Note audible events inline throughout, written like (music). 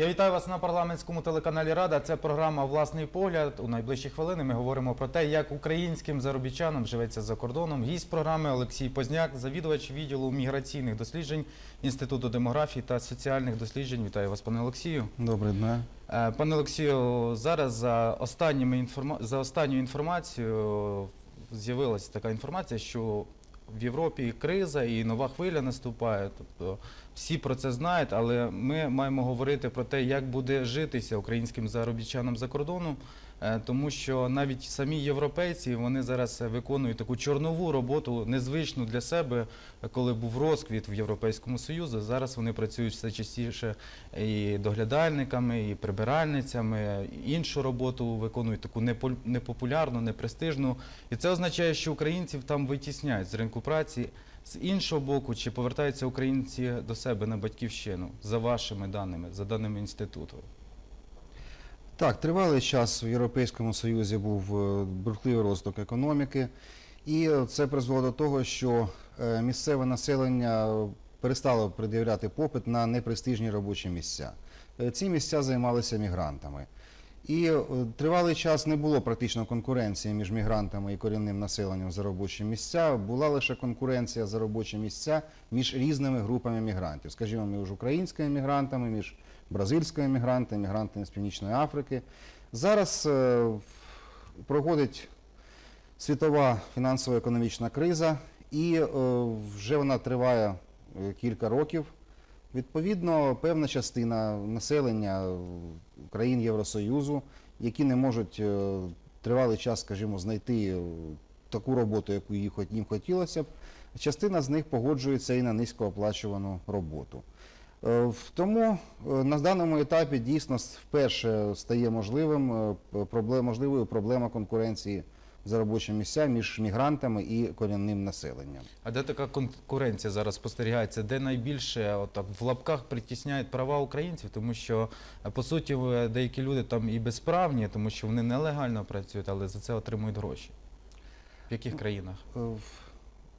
Я вітаю вас на парламентському телеканалі Рада. Це програма Власний погляд. У найближчі хвилини ми говоримо про те, як українським заробітчанам живеться за кордоном. Гість програми Олексій Позняк, завідувач відділу міграційних досліджень Інституту демографії та соціальних досліджень. Вітаю вас, пане Олексію. Добрий дня. Е, Пане Олексію, зараз за останніми інформа... за останню інформацією з'явилася така інформація, що в Європі криза і нова хвиля наступає. Тобто всі про це знають, але ми маємо говорити про те, як буде житися українським заробітчанам за кордоном, тому що навіть самі європейці вони зараз виконують таку чорнову роботу, незвичну для себе, коли був розквіт в Європейському Союзі. Зараз вони працюють все частіше і доглядальниками, і прибиральницями, іншу роботу виконують таку непо- непопулярну, непрестижну. І це означає, що українців там витісняють з ринку праці. З іншого боку, чи повертаються українці до себе на батьківщину за вашими даними, за даними інституту? Так, тривалий час в Європейському Союзі був брухливий бурхливий розвиток економіки, і е, це призвело до того, що е, місцеве населення перестало пред'являти попит на непрестижні робочі місця. Е, Ці місця займалися мігрантами. І е, тривалий час не було практично конкуренції між мігрантами і корінним населенням за робочі місця. Була лише конкуренція за робочі місця між різними групами мігрантів, скажімо, між українськими мігрантами, між бразильськими мігрантами, мігрантами з Північної Африки. Зараз е, проходить світова фінансово-економічна криза, і е, вже вона триває кілька років. Відповідно, певна частина населення країн Євросоюзу, які не можуть е, тривалий час, скажімо, знайти е, таку роботу, яку їм хотілося б, частина з них погоджується і на низькооплачувану роботу. Е, Тому на даному етапі дійсно вперше стає можливим можливою проблема конкуренції за робочі місця між мігрантами і корінним населенням. А де така конкуренція зараз спостерігається? Де найбільше отак в лапках притісняють права українців, тому що е, по суті деякі люди там і безправні, тому що вони нелегально працюють, але за це отримують гроші. В яких країнах? Е,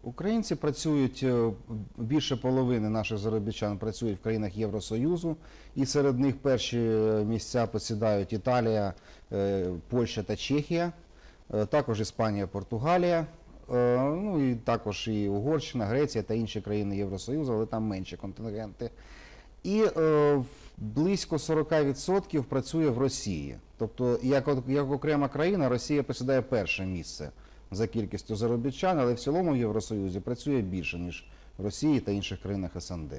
Українці працюють е, більше половини наших заробітчан працюють в країнах Євросоюзу, і серед них перші місця посідають Італія, Польща та Чехія, також Іспанія, Португалія. е, Ну і також і Угорщина, Греція та інші країни Євросоюзу, але там менші контингенти. І е, близько 40% працює в Росії. Тобто, як, як окрема країна, Росія посідає перше місце за кількістю заробітчан, але в цілому в Євросоюзі працює більше, ніж в Росії та інших країнах СНД.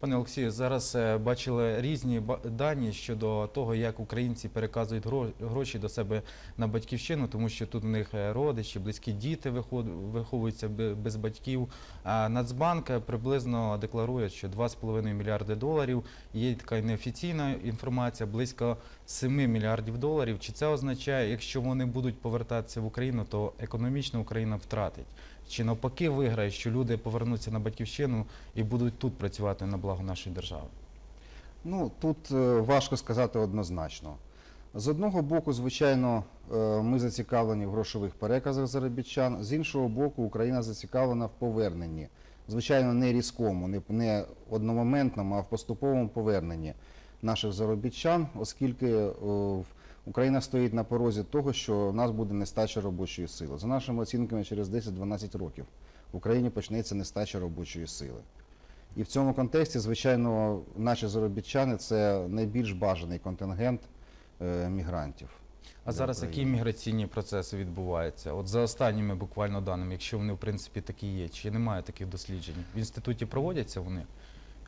Пане Олексію, зараз е, бачили різні дані щодо того, як українці переказують гро- гроші до себе на батьківщину, тому що тут в них е, родичі, близькі діти виховуються без батьків. Нацбанк е, приблизно декларує, що 2,5 мільярди доларів. Є така неофіційна інформація, близько 7 мільярдів доларів. Чи це означає, якщо вони будуть повертатися в Україну, то економічно Україна втратить? Чи навпаки виграє, що люди повернуться на батьківщину і будуть тут працювати на благо нашої держави? Ну тут е, важко сказати однозначно. З одного боку, звичайно, е, ми зацікавлені в грошових переказах заробітчан. З іншого боку, Україна зацікавлена в поверненні. Звичайно, не різкому, не, одномоментному, а в поступовому поверненні наших заробітчан, оскільки е, в- Україна стоїть на порозі того, що в нас буде нестача робочої сили. За нашими оцінками, через 10-12 років в Україні почнеться нестача робочої сили. І в цьому контексті, звичайно, наші заробітчани це найбільш бажаний контингент е, мігрантів. А зараз які міграційні процеси відбуваються? От за останніми буквально даними, якщо вони в принципі такі є, чи немає таких досліджень? В інституті проводяться вони,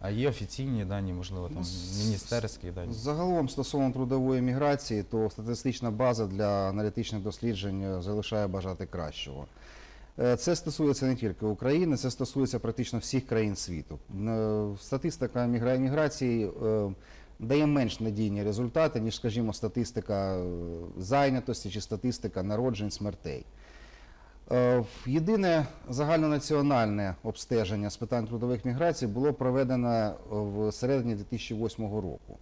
а є офіційні дані, можливо, там Ну, міністерські дані. Загалом стосовно трудової міграції, то статистична база для аналітичних досліджень е, залишає бажати кращого. Е, Це стосується не тільки України, це стосується практично всіх країн світу. Е, Статистика мігра- міграції дає менш надійні результати, ніж, скажімо, статистика зайнятості чи статистика народжень смертей. Е, Єдине загальнонаціональне обстеження з питань трудових міграцій було проведено в середині 2008 року.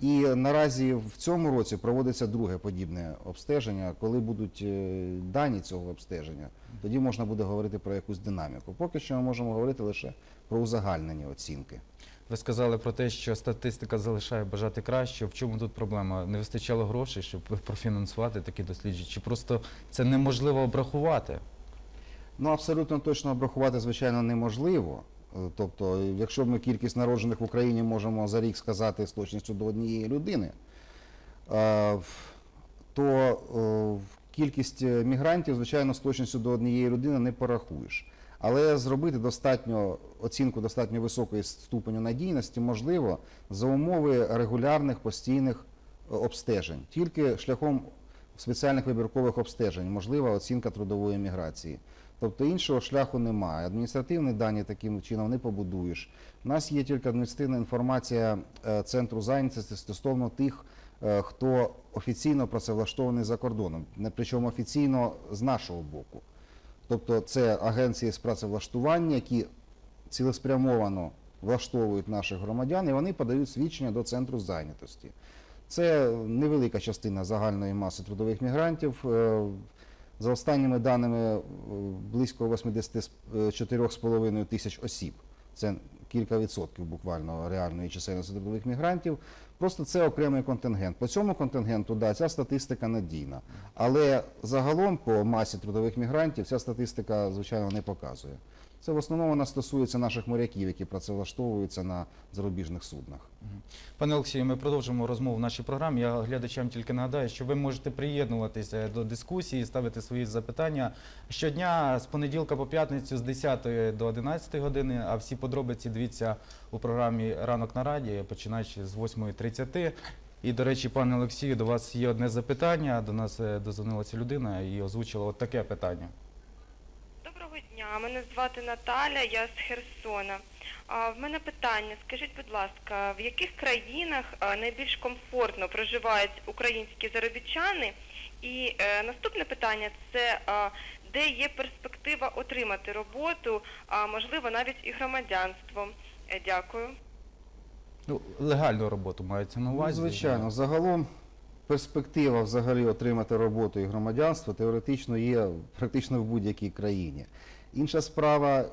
І наразі в цьому році проводиться друге подібне обстеження. Коли будуть е, дані цього обстеження, тоді можна буде говорити про якусь динаміку. Поки що ми можемо говорити лише про узагальнені оцінки. Ви сказали про те, що статистика залишає бажати краще. В чому тут проблема? Не вистачало грошей, щоб профінансувати такі дослідження? Чи просто це неможливо обрахувати? Ну, абсолютно точно обрахувати, звичайно, неможливо. Е, Тобто, якщо ми кількість народжених в Україні можемо за рік сказати з точністю до однієї людини, е, то е, кількість мігрантів, звичайно, з точністю до однієї людини не порахуєш. Але зробити достатньо оцінку достатньо високої ступеню надійності можливо за умови регулярних постійних е, обстежень, тільки шляхом спеціальних вибіркових обстежень можлива оцінка трудової міграції. Тобто іншого шляху немає. Адміністративні дані таким чином не побудуєш. У нас є тільки адміністративна інформація е, центру зайнятості стосовно тих, е, хто офіційно працевлаштований за кордоном, причому офіційно з нашого боку. Тобто це агенції з працевлаштування, які цілеспрямовано влаштовують наших громадян, і вони подають свідчення до центру зайнятості. Це невелика частина загальної маси трудових мігрантів. Е, За останніми даними, е, близько 84,5 тисяч осіб. Це кілька відсотків буквально реальної чисельності трудових мігрантів. Просто це окремий контингент. По цьому контингенту, да, ця статистика надійна. Але загалом по масі трудових мігрантів ця статистика, звичайно, не показує. Це в основному вона стосується наших моряків, які працевлаштовуються на зарубіжних суднах. Пане Олексію, ми продовжимо розмову в нашій програмі. Я глядачам тільки нагадаю, що ви можете приєднуватися до дискусії, ставити свої запитання щодня з понеділка по п'ятницю з 10 до 11 години. А всі подробиці дивіться у програмі Ранок на раді, починаючи з 8.30. І, до речі, пане Олексію, до вас є одне запитання. До нас е, дозвонилася людина і озвучила от таке питання. Доброго дня, мене звати Наталя, я з Херсона. В мене питання, скажіть, будь ласка, в яких країнах найбільш комфортно проживають українські заробітчани? І е, наступне питання це де є перспектива отримати роботу, а можливо навіть і громадянство. Е, Дякую. Ну, легальну роботу мається на Ну, увазі. звичайно, загалом перспектива взагалі отримати роботу і громадянство теоретично є практично в будь-якій країні. Інша справа,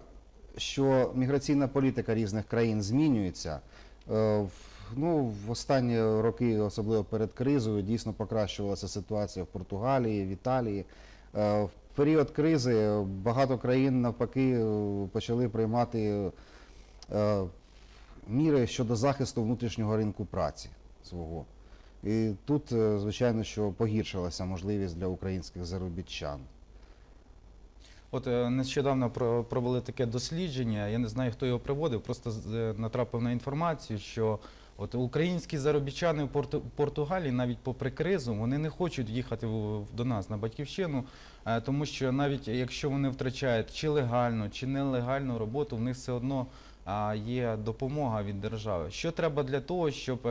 що міграційна політика різних країн змінюється. Е, Ну, в останні роки, особливо перед кризою, дійсно покращувалася ситуація в Португалії, в Італії. Е, В період кризи багато країн навпаки е, почали приймати міри щодо захисту внутрішнього ринку праці свого. І тут, е, звичайно, що погіршилася можливість для українських заробітчан. От е, нещодавно провели таке дослідження. Я не знаю, хто його проводив, просто е, натрапив на інформацію, що от українські заробітчани в Порту- Португалії, навіть попри кризу, вони не хочуть їхати до нас на батьківщину, тому що навіть якщо вони втрачають чи легальну, чи нелегальну роботу, в них все одно є допомога від держави. Що треба для того, щоб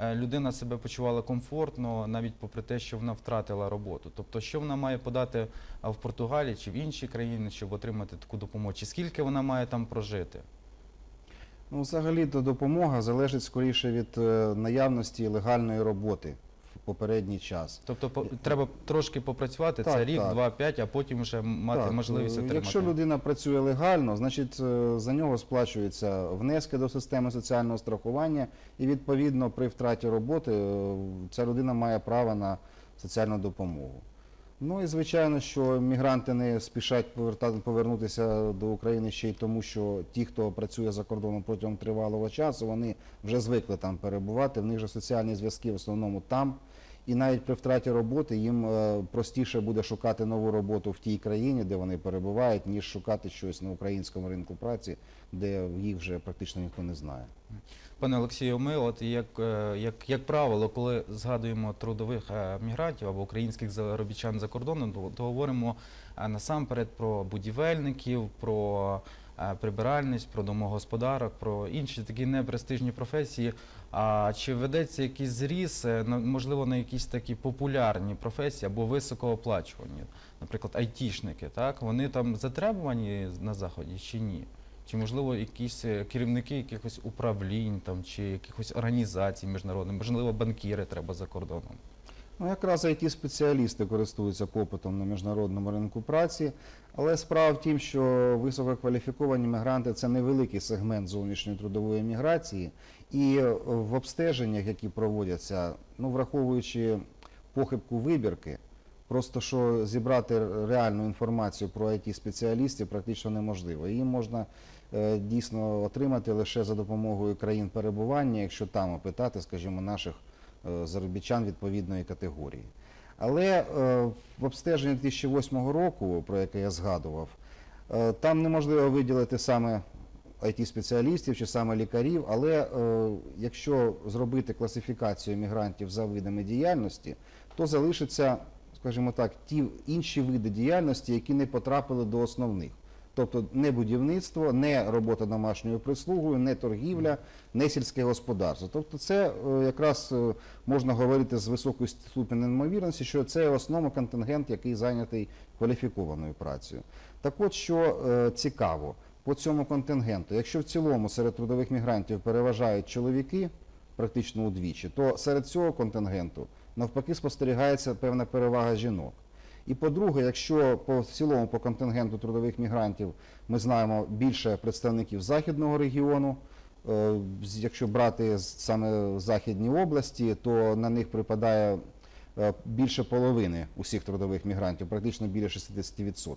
людина себе почувала комфортно, навіть попри те, що вона втратила роботу. Тобто, що вона має подати в Португалії чи в інші країни, щоб отримати таку допомогу? Чи скільки вона має там прожити? Ну, взагалі, допомога залежить скоріше від е, наявності легальної роботи попередній час. Тобто по- треба трошки попрацювати, це рік, так. два, п'ять, а потім вже мати Так, можливість е, отримати. Якщо людина працює легально, значить е, за нього сплачуються внески до системи соціального страхування, і відповідно при втраті роботи е, ця людина має право на соціальну допомогу. Ну і звичайно, що мігранти не спішать повертати, повернутися до України ще й тому, що ті, хто працює за кордоном протягом тривалого часу, вони вже звикли там перебувати. В них же соціальні зв'язки в основному там. І навіть при втраті роботи їм е, простіше буде шукати нову роботу в тій країні, де вони перебувають, ніж шукати щось на українському ринку праці, де їх вже практично ніхто не знає. Пане Олексію, ми от як, е, як, як правило, коли згадуємо трудових е, мігрантів або українських заробітчан за кордоном, то, то говоримо насамперед про будівельників, про прибиральність, про домогосподарок, про інші такі непрестижні професії. А чи ведеться якийсь зріс, е, можливо, на якісь такі популярні професії або високооплачувані, наприклад, айтішники, так? Вони там затребувані на заході чи ні? Чи можливо якісь е, керівники якихось управлінь там чи якихось організацій міжнародних, можливо, банкіри треба за кордоном? Ну, якраз it спеціалісти користуються попитом на міжнародному ринку праці, але справа в тім, що висококваліфіковані мігранти це невеликий сегмент зовнішньої трудової міграції, і е, в обстеженнях, які проводяться, ну враховуючи похибку вибірки, просто що зібрати реальну інформацію про it спеціалістів практично неможливо. Її можна е, дійсно отримати лише за допомогою країн перебування, якщо там опитати, скажімо, наших е, заробітчан відповідної категорії. Але в обстеженні 2008 року, про яке я згадував, там неможливо виділити саме it спеціалістів чи саме лікарів, але е, якщо зробити класифікацію мігрантів за видами діяльності, то залишиться, скажімо так, ті інші види діяльності, які не потрапили до основних. Тобто не будівництво, не робота домашньою прислугою, не торгівля, не сільське господарство. Тобто це е, якраз е, можна говорити з високою ступенем ймовірності, що це основний контингент, який зайнятий кваліфікованою працею. Так от, що е, цікаво, по цьому контингенту, якщо в цілому серед трудових мігрантів переважають чоловіки, практично удвічі, то серед цього контингенту навпаки спостерігається певна перевага жінок. І по-друге, якщо по цілому по контингенту трудових мігрантів ми знаємо більше представників західного регіону, е, якщо брати саме західні області, то на них припадає е, більше половини усіх трудових мігрантів, практично біля 60%.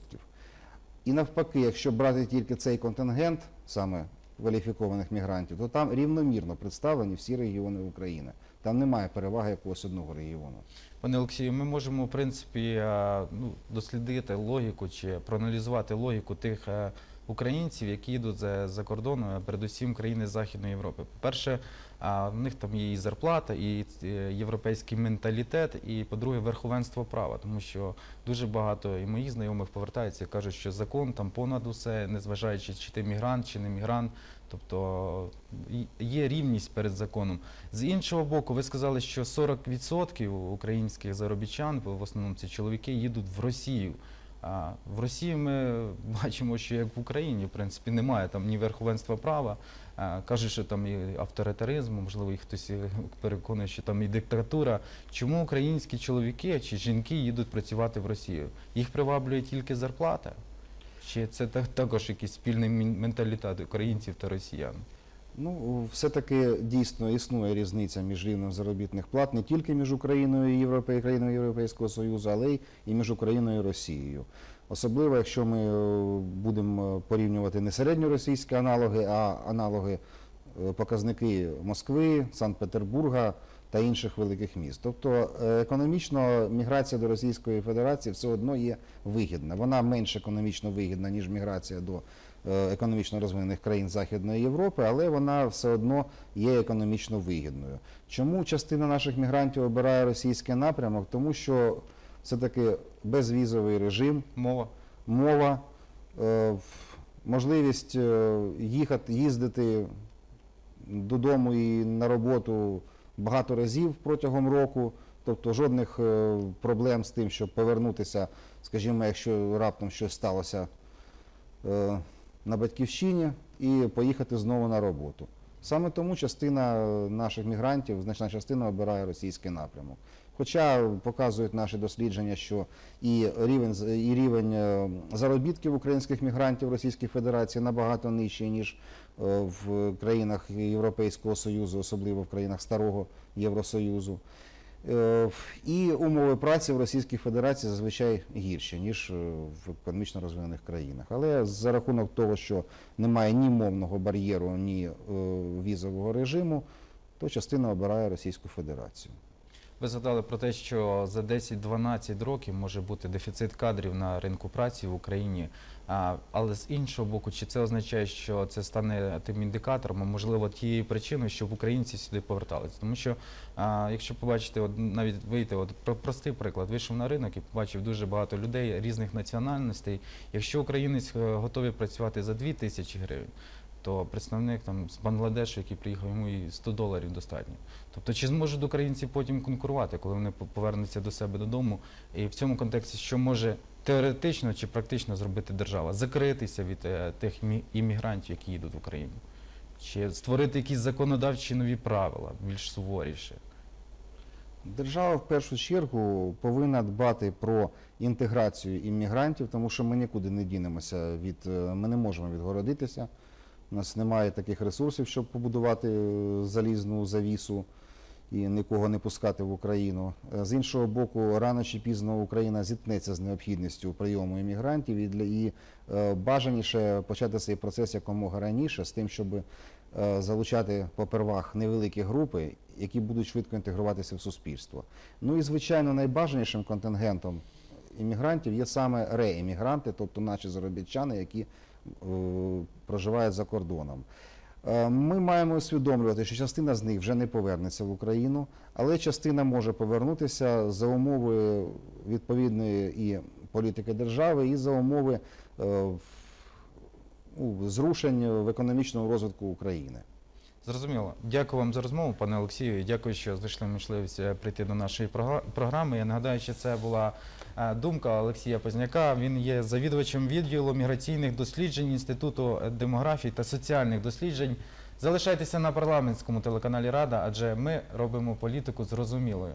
І навпаки, якщо брати тільки цей контингент, саме кваліфікованих мігрантів, то там рівномірно представлені всі регіони України. Там немає переваги якогось одного регіону. Пане Олексію, ми можемо в принципі е, ну, дослідити логіку чи проаналізувати логіку тих е, українців, які йдуть за, за кордон, передусім країни Західної Європи. По-перше, в них там є і зарплата, і е, європейський менталітет, і по-друге, верховенство права, тому що дуже багато і моїх знайомих повертаються і кажуть, що закон там понад усе, незважаючи, чи ти мігрант, чи не мігрант. Тобто є рівність перед законом. З іншого боку, ви сказали, що 40% українських заробітчан, в основному ці чоловіки, їдуть в Росію. А в Росії ми (laughs) бачимо, що як в Україні, в принципі, немає там ні верховенства права. Кажуть, що там і авторитаризм, можливо, і хтось переконує, що там і диктатура. Чому українські чоловіки чи жінки їдуть працювати в Росію? Їх приваблює тільки зарплата? Чи це також якийсь спільний менталітет українців та росіян? Ну, все-таки дійсно існує різниця між рівнем заробітних плат не тільки між Україною і Європей, країною Європейського Союзу, але й між Україною і Росією. Особливо, якщо ми е, будемо порівнювати не середньоросійські аналоги, а аналоги е, показники Москви, Санкт-Петербурга та інших великих міст. Тобто е, економічно міграція до Російської Федерації все одно є вигідна. Вона менш економічно вигідна, ніж міграція до е, економічно розвинених країн Західної Європи, але вона все одно є економічно вигідною. Чому частина наших мігрантів обирає російський напрямок? Тому що все-таки безвізовий режим, Мова. мова, е, можливість їхати, їздити додому і на роботу багато разів протягом року. Тобто жодних е, проблем з тим, щоб повернутися, скажімо, якщо раптом щось сталося е, на батьківщині і поїхати знову на роботу. Саме тому частина е, наших мігрантів, значна частина обирає російський напрямок. Хоча показують наші дослідження, що і рівень, і рівень е, заробітків українських мігрантів в Російській Федерації набагато нижчий, ніж е, в країнах Європейського Союзу, особливо в країнах Старого Євросоюзу. Е, І умови праці в Російській Федерації зазвичай гірші, ніж в економічно розвинених країнах. Але за рахунок того, що немає ні мовного бар'єру, ні візового режиму, то частина обирає Російську Федерацію. Ви згадали про те, що за 10-12 років може бути дефіцит кадрів на ринку праці в Україні. Але з іншого боку, чи це означає, що це стане тим індикатором, а можливо тією причиною, щоб українці сюди поверталися? Тому що, якщо побачите, от навіть вийти, от про- простий приклад, вийшов на ринок і побачив дуже багато людей різних національностей. Якщо українець е, готовий працювати за 2 тисячі гривень, то представник там з Бангладешу, який приїхав, йому і 100 доларів достатньо. Тобто, чи зможуть українці потім конкурувати, коли вони повернуться до себе додому? І в цьому контексті, що може теоретично чи практично зробити держава? Закритися від е, тих іммігрантів, які їдуть в Україну? Чи створити якісь законодавчі нові правила, більш суворіші? Держава в першу чергу повинна дбати про інтеграцію іммігрантів, тому що ми нікуди не дінемося від е, ми не можемо відгородитися. У нас немає таких ресурсів, щоб побудувати е, залізну завісу і нікого не пускати в Україну. Е, З іншого боку, рано чи пізно Україна зіткнеться з необхідністю прийому іммігрантів і для і е, бажаніше почати цей процес якомога раніше, з тим, щоб залучати попервах невеликі групи, які будуть швидко інтегруватися в суспільство. Ну і звичайно, найбажанішим контингентом іммігрантів є саме реіммігранти, тобто наші заробітчани, які проживають за кордоном. Е, Ми маємо усвідомлювати, що частина з них вже не повернеться в Україну, але частина може повернутися за умови відповідної і політики держави, і за умови е, ну, зрушень в економічному розвитку України. Зрозуміло. Дякую вам за розмову, пане Олексію. і Дякую, що знайшли можливість е, прийти до нашої програми. Я нагадаю, що це була е, думка Олексія Позняка. Він є завідувачем відділу міграційних досліджень Інституту демографії та соціальних досліджень. Залишайтеся на парламентському телеканалі Рада, адже ми робимо політику зрозумілою.